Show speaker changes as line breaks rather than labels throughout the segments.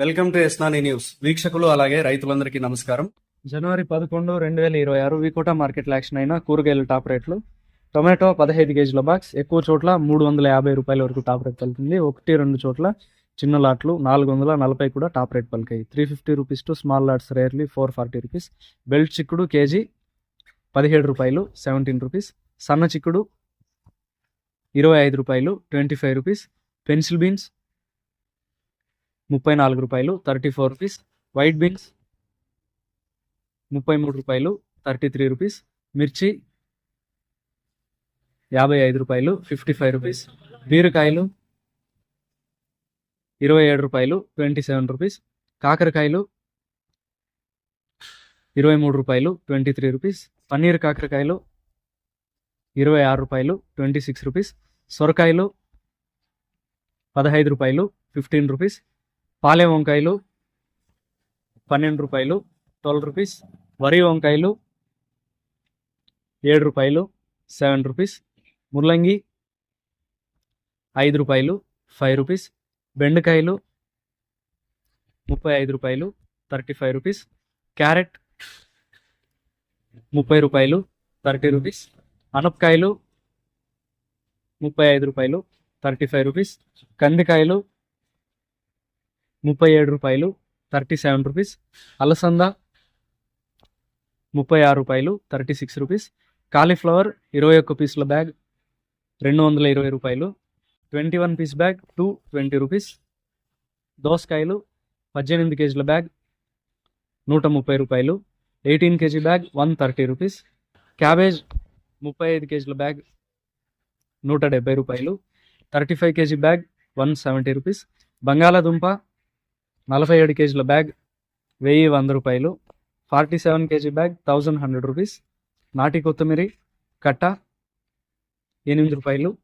Welcome to ఎస్నాని news. వీక్షకులు అలాగే రైతులందరికీ నమస్కారం.
జనవరి పదకొండు రెండు వేల ఇరవై ఆరు వికోటా మార్కెట్లో యాక్షన్ అయిన కూరగాయల టాప్ రేట్లు. టొమాటో పదహైదు కేజీల బాక్స్ ఎక్కువ చోట్ల మూడు వందల యాభై రూపాయల వరకు టాప్ రేట్ పలుకుతుంది ఒకటి రెండు చోట్ల చిన్న లాట్లు నాలుగు వందల నలభై కూడా top rate పలికాయి. Three fifty rupees to small lots rarely four forty rupees. Belt చిక్కుడు కేజీ పదిహేడు రూపాయలు సెవెంటీన్ రూపీస్. సన్న చిక్కుడు ఇరవై ఐదు రూపాయలు twenty five rupees. Pencil beans ముప్పై నాలుగు రూపాయలు thirty four rupees white beans ముప్పై మూడు రూపాయలు థర్టీ త్రీ రూపీస్ మిర్చి యాభై ఐదు రూపాయలు ఫిఫ్టీ ఫైవ్ రూపీస్ బీరకాయలు ఇరవై ఏడు రూపాయలు ట్వంటీ సెవెన్ రూపీస్ కాకరకాయలు ఇరవై మూడు రూపాయలు ట్వంటీ త్రీ రూపీస్ పన్నీర్ కాకరకాయలు ఇరవై ఆరు రూపాయలు ట్వంటీ సిక్స్ రూపీస్ సొరకాయలు పదహైదు రూపాయలు ఫిఫ్టీన్ రూపీస్ పాలెం వంకాయలు పన్నెండు రూపాయలు ట్వెల్వ్ రూపీస్. వరి వంకాయలు ఏడు రూపాయలు సెవెన్ రూపీస్. ముల్లంగి ఐదు రూపాయలు ఫైవ్ రూపీస్. బెండకాయలు ముప్పై ఐదు రూపాయలు థర్టీ ఫైవ్ రూపీస్. క్యారెట్ ముప్పై రూపాయలు థర్టీ రూపీస్. అనపకాయలు ముప్పై ఐదు రూపాయలు థర్టీ ఫైవ్ రూపీస్. కందికాయలు ముప్పై ఏడు రూపాయలు థర్టీ సెవెన్ రూపీస్ అలసంద ముప్పై ఆరు రూపాయలు థర్టీ సిక్స్ రూపీస్ కాలీఫ్లవర్ ఇరవై ఒక్క పీసుల బ్యాగ్ రెండు వందల ఇరవై రూపాయలు. Twenty one piece bag two twenty rupees దోసకాయలు పద్దెనిమిది కేజీల బ్యాగ్ నూట ముప్పై రూపాయలు. Eighteen kg bag one thirty rupees cabbage ముప్పై ఐదు కేజీల బ్యాగ్ నూట డెబ్బై రూపాయలు. Thirty five kg bag one seventy rupees బంగాళాదుంప నలభై ఏడు కేజీల బ్యాగ్ వెయ్యి వంద రూపాయలు. Forty seven kg bag thousand hundred rupees. నాటి కొత్తిమీరి కట్ట ఎనిమిది రూపాయలు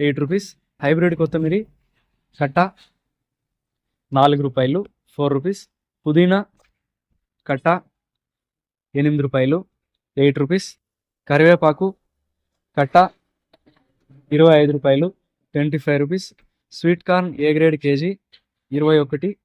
ఎయిట్ రూపీస్. హైబ్రిడ్ కొత్తిమీరి కట్ట నాలుగు రూపాయలు ఫోర్ రూపీస్. పుదీనా కట్ట ఎనిమిది రూపాయలు ఎయిట్ రూపీస్. కరివేపాకు కట్ట ఇరవై ఐదు రూపాయలు twenty five rupees. Sweet corn A grade kg ఇరవై ఒకటి